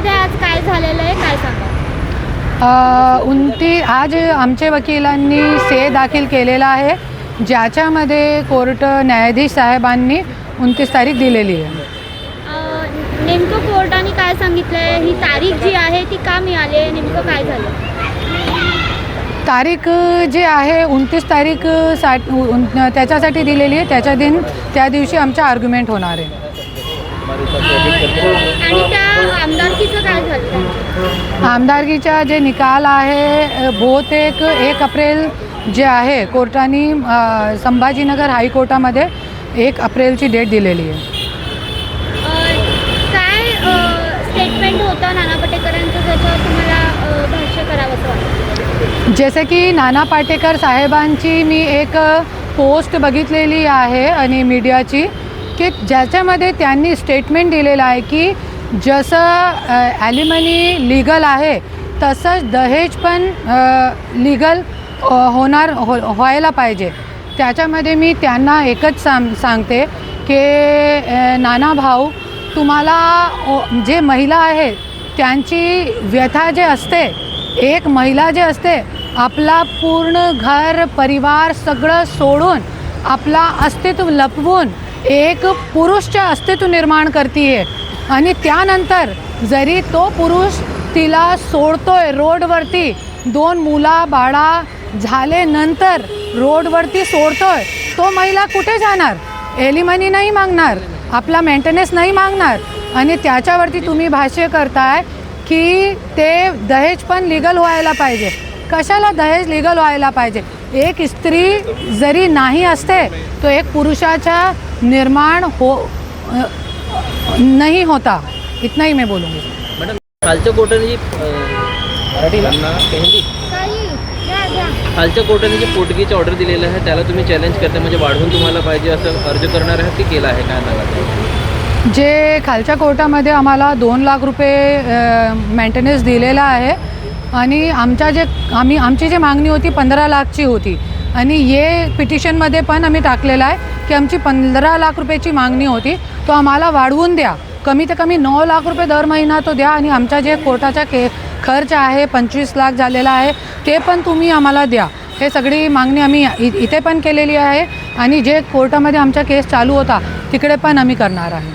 कोर्टामध्ये आज काय झालेलं आहे काय सांगा उनती आज आमच्या वकिलांनी से दाखल केलेला आहे ज्याच्यामध्ये कोर्ट न्यायाधीश साहेबांनी उनतीस तारीख दिलेली आहे. नेमकं कोर्टाने काय सांगितलंय? ही तारीख जी आहे ती का मिळाली? आहे नेमकं काय झालं? तारीख जे आहे उनतीस तारीख सा त्याच्यासाठी दिलेली आहे. त्याच्या दिन त्या दिवशी आमचा आर्ग्युमेंट होणार आहे. आमदारकीचं काय झालं? आमदारकीचा जे निकाल आहे बहुतेक एक एप्रिल जे आहे कोर्टाने संभाजीनगर हायकोर्टामध्ये एक एप्रिलची डेट दिलेली आहे. अं, काय स्टेटमेंट होतं नाना पटेकरांचं ज्याच्यावर तुम्हाला अं, भाष्य करावंसं वाटतं? जसे की नाना पाटेकर साहेबांची मी एक पोस्ट बघितलेली आहे आणि मीडियाची. की ज्याच्यामध्ये त्यांनी स्टेटमेंट दिलेलं आहे की जसं ॲलिमनी लिगल आहे तसंच दहेज पण लिगल होणार हो व्हायला पाहिजे. त्याच्यामध्ये मी त्यांना एकच सांग सांगते की नाना भाऊ तुम्हाला ओ- जे महिला आहे त्यांची व्यथा जे असते एक महिला जे असते आपला पूर्ण घर परिवार सगळं सोडून आपला अस्तित्व लपवून एक पुरुषच्या अस्तित्व निर्माण करते आणि त्यानंतर जरी तो पुरुष तिला सोडतोय रोडवरती दोन मुला बाळा झाल्यानंतर रोडवरती सोडतोय तो महिला कुठे जाणार? एलिमनी नाही मागणार आपला मेंटेनन्स नाही मागणार. आणि त्याच्यावरती तुम्ही भाष्य करताय की ते दहेज पण लिगल व्हायला पाहिजे. कशाला दहेज लिगल व्हायला पाहिजे? एक स्त्री जरी नाही असते तो एक पुरुषाच्या निर्माण हो नहीं होता इतना ही मैं बोलूँगी। मॅडम खालच्या कोर्टाने जी त्यांना हिंदी खालच्या कोर्टाने जी पोटगीची ऑर्डर दिलेलं आहे त्याला तुम्ही चॅलेंज करता म्हणजे वाढवून तुम्हाला पाहिजे असं अर्ज करणार आहात की केला आहे काय सांगा जे खालच्या कोर्टामध्ये आम्हाला दोन लाख रुपये मेंटेनन्स दिलेला आहे आणि आमच्या जे आम्ही आमची जी मागणी होती पंधरा लाखची होती आणि ये पिटिशनमध्ये पण आम्ही टाकलेलं आहे की आमची पंधरा लाख रुपयाची मागणी होती. तो आम्हाला वाढवून द्या. कमी ते कमी नऊ लाख रुपये दर महिना तो द्या आणि आमचा जे कोर्टाचा के खर्च आहे पंचवीस लाख झालेला आहे ते पण तुम्ही आम्हाला द्या. हे सगळी मागणी आम्ही इ इथे पण केलेली आहे आणि जे कोर्टामध्ये आमचा केस चालू होता तिकडे पण आम्ही करणार आहे.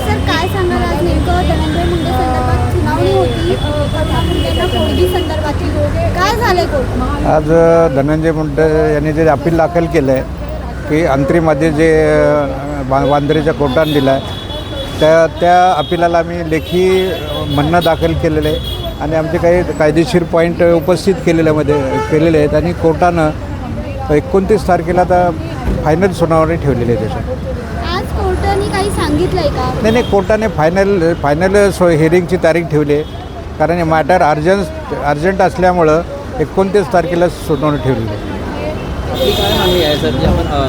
सर काय सांगाल आज नेमकं? धनंजय मुंडे संदर्भात सुनावणी होती अ, करुणा मुंडेंना पोळगी संदर्भातली काय कोर्ट आज धनंजय मुंडे यांनी जे अपील दाखल केलं आहे की अंतरीमध्ये जे वांद्रेच्या कोर्टाने दिलं आहे त्या त्या अपिलाला आम्ही लेखी म्हणणं दाखल केलेलं आहे आणि आमचे काही कायदेशीर पॉईंट उपस्थित केलेल्यामध्ये केलेले आहेत. आणि कोर्टानं एकोणतीस तारखेला आता फायनल सुनावणी ठेवलेली आहे त्याच्यात. आज कोर्टाने काही सांगितलंय का? नाही नाही कोर्टाने फायनल फायनल सो हिअरिंगची तारीख ठेवली आहे. कारण हे मॅटर अर्जंट अर्जंट असल्यामुळं एकोणतीस तारखेला सुटवून ठेवली.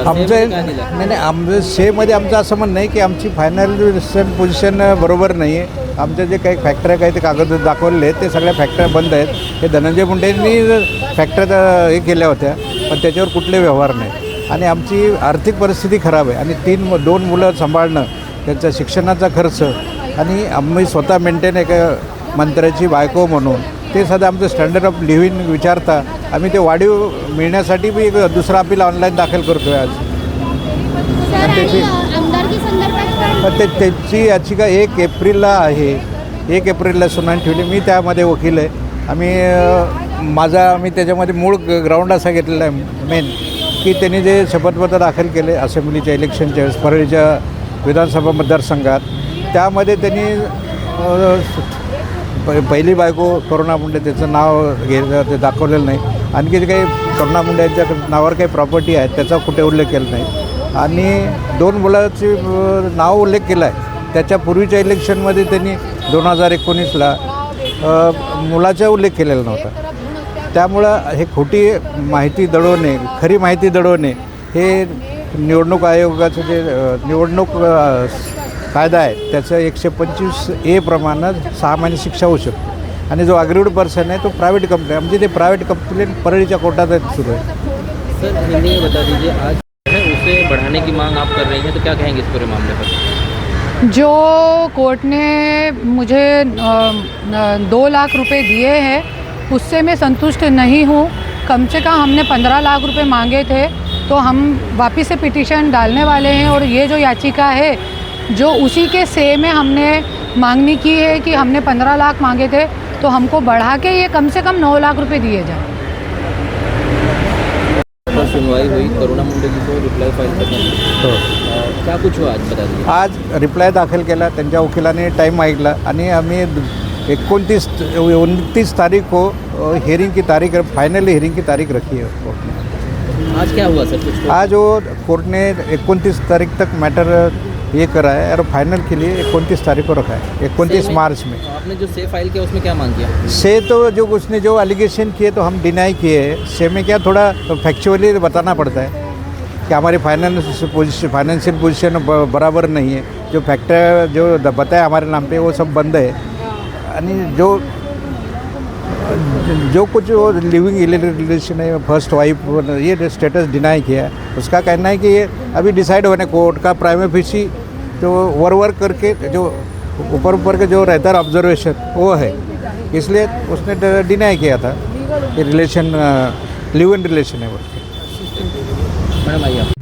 आमचं नाही नाही आमचं सेमध्ये आमचं असं म्हणणं आहे की आमची फायनल पोझिशन बरोबर नाही आहे आमच्या जे काही फॅक्टऱ्या काही ते कागद दाखवलेले आहेत ते सगळ्या फॅक्टऱ्या बंद आहेत. हे धनंजय मुंडेंनी फॅक्टऱ्या हे केल्या होत्या पण त्याच्यावर कुठले व्यवहार नाही. आणि आमची आर्थिक परिस्थिती खराब आहे. आणि तीन दोन मुलं सांभाळणं त्यांचा शिक्षणाचा खर्च आणि आम्ही स्वतः मेंटेन एका मंत्र्याची बायको म्हणून. ते सध्या आमचं स्टँडर्ड ऑफ लिव्हिंग विचारता. आम्ही ते वाढीव मिळण्यासाठी बी एक दुसरा अपील ऑनलाईन दाखल करतो आहे आज त्याची- ते त्याची याचिका एक एप्रिलला आहे. एक एप्रिलला सुनावणी ठेवली. मी त्यामध्ये वकील आहे. आम्ही माझा आम्ही त्याच्यामध्ये मूळ ग्राउंड असा घेतलेला आहे मेन की त्यांनी जे शपथपत्र दाखल केले असेंब्लीच्या इलेक्शनच्या वेळेस परळीच्या विधानसभा मतदारसंघात त्यामध्ये त्यांनी प- पहिली बायको करुणा मुंडे त्याचं नाव घे ते दाखवलेलं नाही. आणखी जे काही करुणा मुंडे यांच्या नावावर काही प्रॉपर्टी आहेत त्याचा कुठे उल्लेख केला नाही. आणि दोन मुलाची नाव उल्लेख केला आहे. त्याच्या पूर्वीच्या इलेक्शनमध्ये त्यांनी दोन हजार एकोणीसला मुलाचा उल्लेख केलेला नव्हता. त्यामुळं हे खोटी माहिती दडवणे खरी माहिती दडवणे हे निवडणूक आयोगाचं जे निवडणूक कायदा आहे त्याचं एकशे पंचवीस ए प्रमाणे सहा महिने शिक्षा होऊ शकते. आणि जो अग्रीड पर्सन आहे तो प्रायव्हेट कंपनी म्हणजे ते प्रायव्हेट कंप्लेंट परळीच्या कोर्टात सुरू आहे सर हिंदी में बता दीजिए आज है उसे बढ़ाने की मांग आप कर रही हैं तो क्या कहेंगे इस पूरे मामले पर? जो कोर्ट ने मुझे दो लाख रुपए दिए हैं उससे मैं संतुष्ट नहीं हूँ। कम से कम हमने पंद्रह लाख रुपए मांगे थे तो हम वापस से पिटीशन डालने वाले हैं और ये जो याचिका है जो उसी के से में हमने मांगनी की है कि हमने पंद्रह लाख मांगे थे तो हमको बढ़ा के ये कम से कम नौ लाख रुपए दिए जाए। पर सुनवाई हुई करुणा मुंडे जी को रिप्लाई फ़ाइल करने। की। क्या कुछ हुआ आज बता आज रिप्लाय दाखल केला त्यांच्या वकिलाने टाईम मागितला आणि आम्ही उनतीस तारीख को हियरिंग की तारीख फाइनल हियरिंग की तारीख रखी है कोर्ट ने आज क्या हुआ सर? कुछ आज वो कोर्ट ने इक्कीस तारीख तक मैटर ये करा है और फाइनल के लिए इक्कीस तारीख को रखा है। इक्कीस मार्च में। आपने जो से फ़ाइल किया उसमें क्या मांग किया? से तो जो उसने जो एलिगेशन किए तो हम डिनाई किए हैं। से में क्या थोड़ा फैक्चुअली बताना पड़ता है कि हमारी फाइनेंस पोजिशन फाइनेंशियल पोजिशन बराबर नहीं है। जो फैक्टर जो बताया हमारे नाम पे वो सब बंद है। यानी जो जो कुछ वो लिविंग रिलेशन है फ़र्स्ट वाइफ ये स्टेटस डिनाई किया है। उसका कहना है कि ये अभी डिसाइड होने कोर्ट का प्राइम ऑफिसी तो वर वर करके जो ऊपर ऊपर के जो रहता है ऑब्जर्वेशन वो है। इसलिए उसने डिनाई किया था कि रिलेशन लिव इन रिलेशन है बोल के मैडम आइए